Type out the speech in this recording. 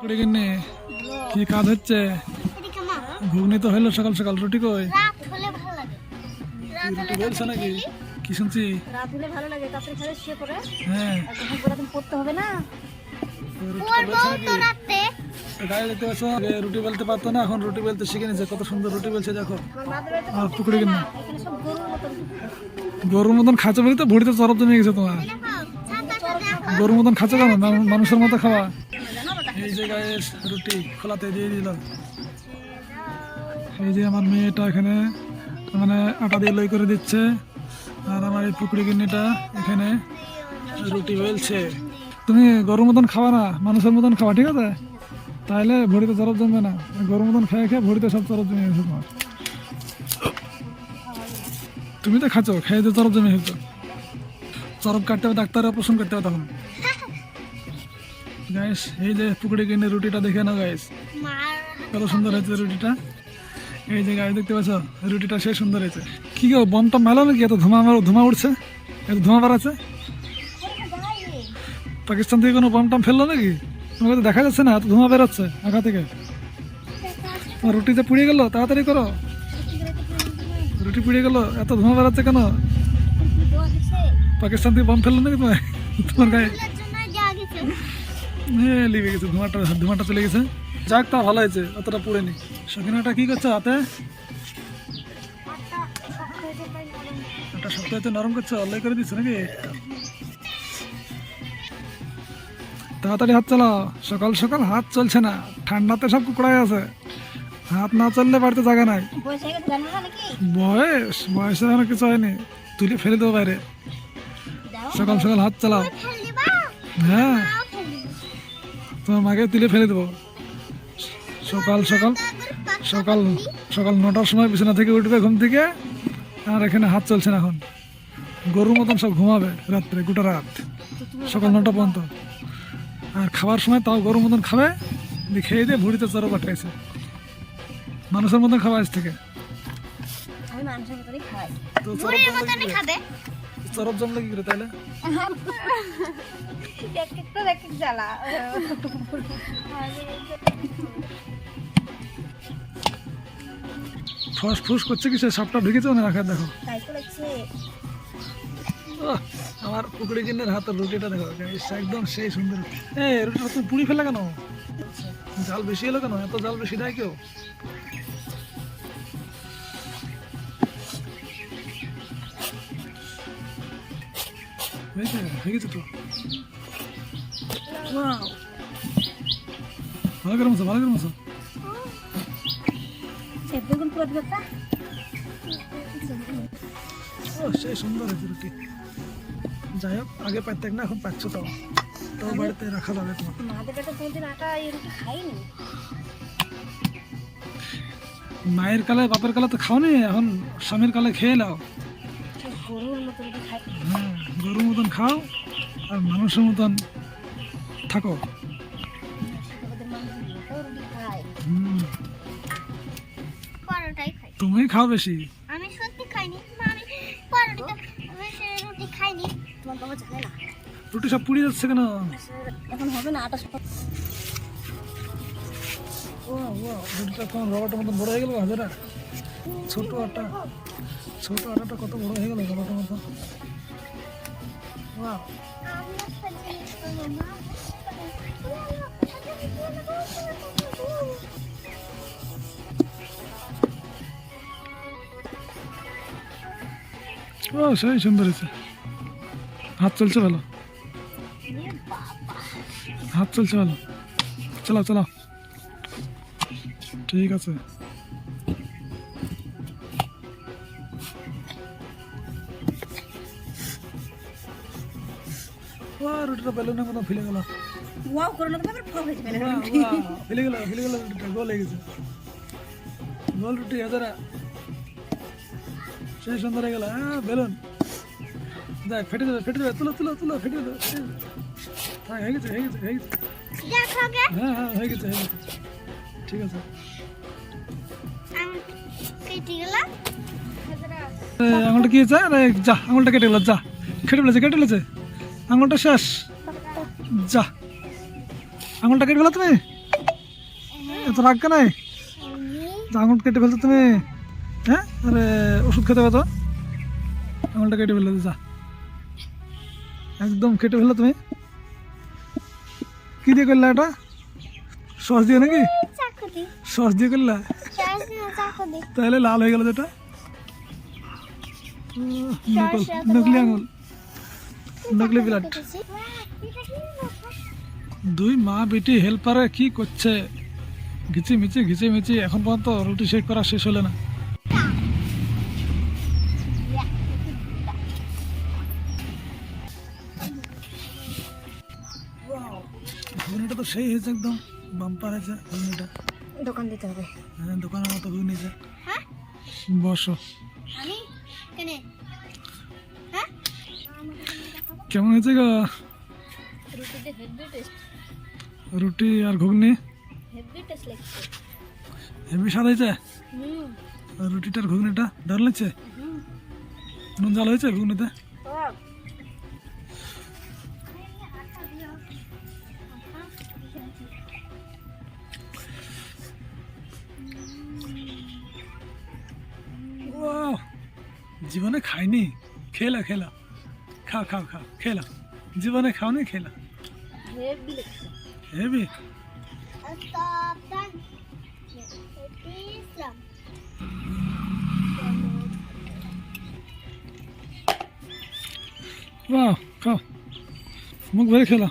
পড়ে কিনে কি কাজ হচ্ছে? ঘুগনি তো হইল সকাল সকাল রুটি কই? রাত হলে ভালো লাগে রুটি বলছো নাকি কি শুনছি? রাত হলে ভালো লাগে তারপরে খেলে শুয়ে পড়ে। হ্যাঁ। যখন দিন পড়তে হবে না। রুটি বেলতে পারতো না এখন রুটি বেলতে শিখে নিয়েছে কত সুন্দর রুটি বেলছে দেখো। আর পুকুরে কিনে গরুর মতন। মতন খাচ্ছে তো ভুড়িতে চরব জমে গেছে তোমার। গরুর মতন খাচ্ছে কেন? মানুষের মতো খাওয়া। এই যে গায়ে রুটি খোলাতে দিয়ে দিল এই যে আমার মেয়েটা এখানে মানে আটা দিয়ে লই করে দিচ্ছে। আর আমার এই পুকুরি এখানে রুটি বেলছে। তুমি গরুর মতন খাওয়া না, মানুষের মতন খাওয়া ঠিক আছে? তাহলে ভরিতে চরব জমবে না। গরুর মতন খেয়ে খেয়ে ভরিতে সব চরব জমে গেছে তোমার। তুমি তো খাচ্ছ, খেয়ে তো চরব জমে গেছো। চরব কাটতে হবে, ডাক্তারের অপারেশন করতে হবে তখন। গাইস এই যে পুকুরে কিনে রুটিটা দেখে নাও গাইস কত সুন্দর হয়েছে রুটিটা। এই যে গাইস দেখতে পাচ্ছ? রুটিটা সে সুন্দর হয়েছে। কি গো বমটা মেলো নাকি? এত ধোঁয়া ধোঁয়া উঠছে? এত ধোঁয়া বাড়াচ্ছে? পাকিস্তান থেকে কোনো বম টম ফেলল নাকি? তোমাকে তো দেখা যাচ্ছে না, এত ধোঁয়া বেরোচ্ছে আগা থেকে। রুটি যে পুড়িয়ে গেল, তাড়াতাড়ি করো। রুটি পুড়িয়ে গেল, এত ধোঁয়া বেরোচ্ছে কেন? পাকিস্তান থেকে বম ফেলল নাকি তোমার তোমার গায়ে গেছে লেগে গেছে ধোঁয়াটা ধোঁয়াটা চলে গেছে। যাক তা ভালো হয়েছে অতটা পুড়েনি সকিনাটা কি করছ হাতে? একটা শক্ত হয়েছে নরম করছ অল্লাই করে দিচ্ছ নাকি? তাড়াতাড়ি হাত চালাও। সকাল সকাল হাত চলছে না ঠান্ডাতে সব কুকড়াই আছে। হাত না চললে বাড়িতে জায়গা নাই। বয়স হয়ে বয়স এখনও কিছু হয়নি তুলে ফেলে দেবো বাইরে। সকাল সকাল হাত চালাও। হ্যাঁ। তোমার মাকে তুলে ফেলে দেবো। সকাল সকাল সকাল সকাল নটার সময় বিছানা থেকে উঠবে ঘুম থেকে আর এখানে হাত চলছে না এখন। গরুর মতন সব ঘুমাবে রাত্রে গোটা রাত সকাল নটা পর্যন্ত। আর খাবার সময় তাও গরুর মতন খাবে দিয়ে খেয়ে দিয়ে ভুড়িতে চরো পাঠাইছে। মানুষের মতন খাওয়া আজ থেকে। তো চরব জমলে কি করে তাহলে এক এক এক এক জ্বালা। ফস ফুস করছে কি সে সাপটা ঢুকেছে না রাখার দেখো। আমার পুকুরে কিনের হাতের রুটিটা দেখো একদম সেই সুন্দর। এই রুটিটা তুমি পুড়ি ফেলে কেন? জাল বেশি এলো কেন? এত জাল বেশি দেয় কেউ? তো বেগুন পুরো দিবে তা ও সেই সুন্দর হয়েছে যাই হোক আগে পাইতেক না এখন পাচ্ছ তাও তাও বাড়িতে রাখা যাবে মায়ের কালে, বাপের কালে তো খাওনি, এখন স্বামীর কালে খেয়ে নাও। গরুর মতো খাই? হ্যাঁ গরুর মতন খাও আর মানুষের মতন থাকো। তুমি খাও বেশি। আমি সত্যি খাইনি। আমি পরোটা বেশি রুটি খাইনি। তোমার বাবা জানে না। রুটি সব পুড়ে যাচ্ছে কেন? এখন হবে না আটা সব ও ও রুটিটা তোমার রবারটার মতন বড় হয়ে গেল হাজারা ছোট আটা। ছোট আটাটা কত বড় হয়ে গেল রবারটার মতন Wow, আমি একটা জিনিস করব, মা। ও সেই সুন্দর হয়েছে। হাত চলছে ভালো। হাত চলছে ভালো। চালাও চালাও ঠিক আছে। ও রুটিটা বেলুনের মতো ফেলে গেল ওয়াও করে না ফল গেল ফেলে গেল রুটিটা গোল হয়ে গেছে গোল রুটি হাজারা সেই সুন্দর হয়ে গেল হ্যাঁ বেলুন দেখ ফেটে যাবে ফেটে যাবে তুলো তুলো তুলো ফেটে যাবে হ্যাঁ হয়ে গেছে হয়ে গেছে হয়ে গেছে হ্যাঁ হ্যাঁ হয়ে গেছে হয়ে গেছে ঠিক আছে. আঙুলটা কি যা আঙুলটা কেটে গেল যা কেটে ফেলেছে কেটে ফেলেছে আঙুলটা শেষ। যা। আঙুলটা কেটে গেল তুমি। এত রাগ কেন? আঙুল কেটে ফেলতো তুমি। হ্যাঁ? আরে ওষুধ খেতে পারতো আঙুলটা কেটে ফেলে যা। একদম কেটে ফেলল তুমি। কি দিয়ে করলা এটা? সস দিয়ে নাকি? সস দিয়ে করলা? তাহলে লাল হয়ে গেল যেটা। নকলি আঙুল। নকলি ব্লাড দুই মা বেটি হেল্পারে কি করছে? ঘিচি মিচি ঘিচি মিচি এখন পর্যন্ত রুটি শেক করা শেষ হলে না। ঘুগনিটা তো সেই হয়েছে একদম বাম্পার হয়েছে ঘুগনিটা। দোকান দিতে হবে। হ্যাঁ দোকানের মতো ঘুগনিছে হ্যাঁ? বসো। আমি? কেন? হ্যাঁ? কেমন হয়েছে গো? রুটি আর ঘুগনি? হেভি স্বাদ হয়েছে? রুটিটার ঘুগনিটা ধর লাগছে? নুন জাল হয়েছে ঘুগনিতে? ওয়াও, জীবনে খাইনি। খেলা খেলা। খাও খাও খাও খেলা জীবনে খাওনি খেলা হেভি ওয়াও খাও। মুখ ভরে খেলা